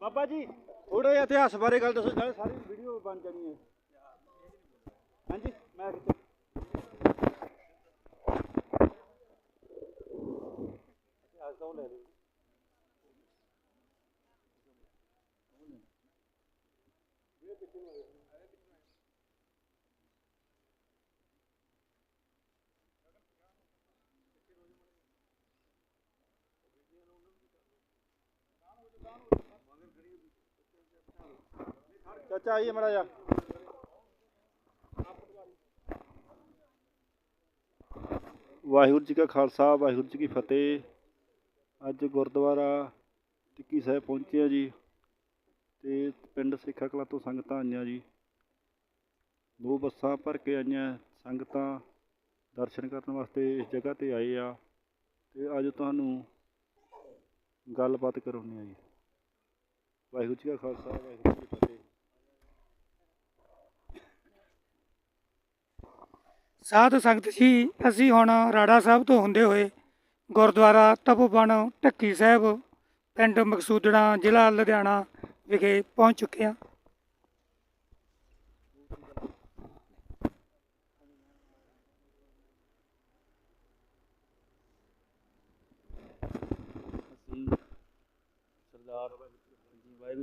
ਬਾਬਾ ਜੀ ਥੋੜਾ ਜਿਹਾ ਇਤਿਹਾਸ ਬਾਰੇ ਗੱਲ ਦੱਸੋ ਨਾਲੇ ਸਾਰੀ ਵੀਡੀਓ ਬਣ ਜਾਣੀ ਹੈ। ਹਾਂਜੀ ਮੈਂ ਕਿੱਥੇ? ਇਤਿਹਾਸ ਤਾਂ ਲੈ ਲਓ। ਚਾਚਾ ਆਈਏ ਮੜਾ ਜਾ ਵਾਹਿਗੁਰੂ ਜੀ ਕਾ ਖਾਲਸਾ, ਵਾਹਿਗੁਰੂ ਜੀ ਕੀ ਫਤਿਹ। ਅੱਜ ਗੁਰਦੁਆਰਾ ਟਿੱਕੀ ਸਾਹਿਬ ਪਹੁੰਚੇ ਆ ਜੀ ਤੇ ਪਿੰਡ ਸਿੱਖਾ ਕਲਾਂ ਤੋਂ ਸੰਗਤਾਂ ਆਈਆਂ ਜੀ। ਦੋ ਬੱਸਾਂ ਭਰ ਕੇ ਆਈਆਂ ਸੰਗਤਾਂ ਦਰਸ਼ਨ ਕਰਨ ਵਾਸਤੇ ਇਸ ਜਗ੍ਹਾ ਤੇ ਆਏ ਆ ਤੇ ਅੱਜ ਤੁਹਾਨੂੰ ਗੱਲਬਾਤ ਕਰਾਉਂਦੇ ਆ ਜੀ। ਵਾਹਿਗੁਰੂ ਜੀ ਕਾ ਖਾਲਸਾ, ਵਾਹਿਗੁਰੂ ਜੀ ਕੀ ਫਤਿਹ। ਸਾਧ ਸੰਗਤ ਜੀ, ਅਸੀਂ ਹੁਣ ਰਾੜਾ ਸਾਹਿਬ ਤੋਂ ਹੁੰਦੇ ਹੋਏ ਗੁਰਦੁਆਰਾ ਤਪੋਵਨ ਢੱਕੀ ਸਾਹਿਬ, ਪਿੰਡ ਮਕਸੂਦਣਾ, ਜ਼ਿਲ੍ਹਾ ਲੁਧਿਆਣਾ ਵਿਖੇ ਪਹੁੰਚ ਚੁੱਕੇ ਹਾਂ ਅਸੀਂ ਸਰਦਾਰ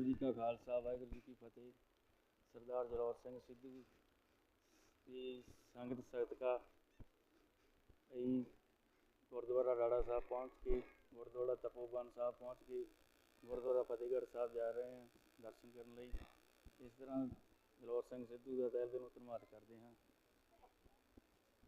ਜੀ ਕਾ ਖਾਲਸਾ, ਵਾਹਿਗੁਰੂ ਜੀ ਕੀ ਫਤਿਹ। ਸਰਦਾਰ ਜਲੌਰ ਸਿੰਘ ਸਿੱਧੂ ਦੀ ਸੰਗਤ ਸਦਕਾ ਅਸੀਂ ਗੁਰਦੁਆਰਾ ਰਾੜਾ ਸਾਹਿਬ ਪਹੁੰਚ ਕੇ, ਗੁਰਦੁਆਰਾ ਤਪੋਵਨ ਸਾਹਿਬ ਪਹੁੰਚ ਕੇ ਗੁਰਦੁਆਰਾ ਫਤਿਹਗੜ੍ਹ ਸਾਹਿਬ ਜਾ ਰਹੇ ਹਾਂ ਦਰਸ਼ਨ ਕਰਨ ਲਈ। ਇਸ ਤਰ੍ਹਾਂ ਜਲੌਰ ਸਿੰਘ ਸਿੱਧੂ ਦਾ ਤਹਿ ਦਿਲੋਂ ਧੰਨਵਾਦ ਕਰਦੇ ਹਾਂ।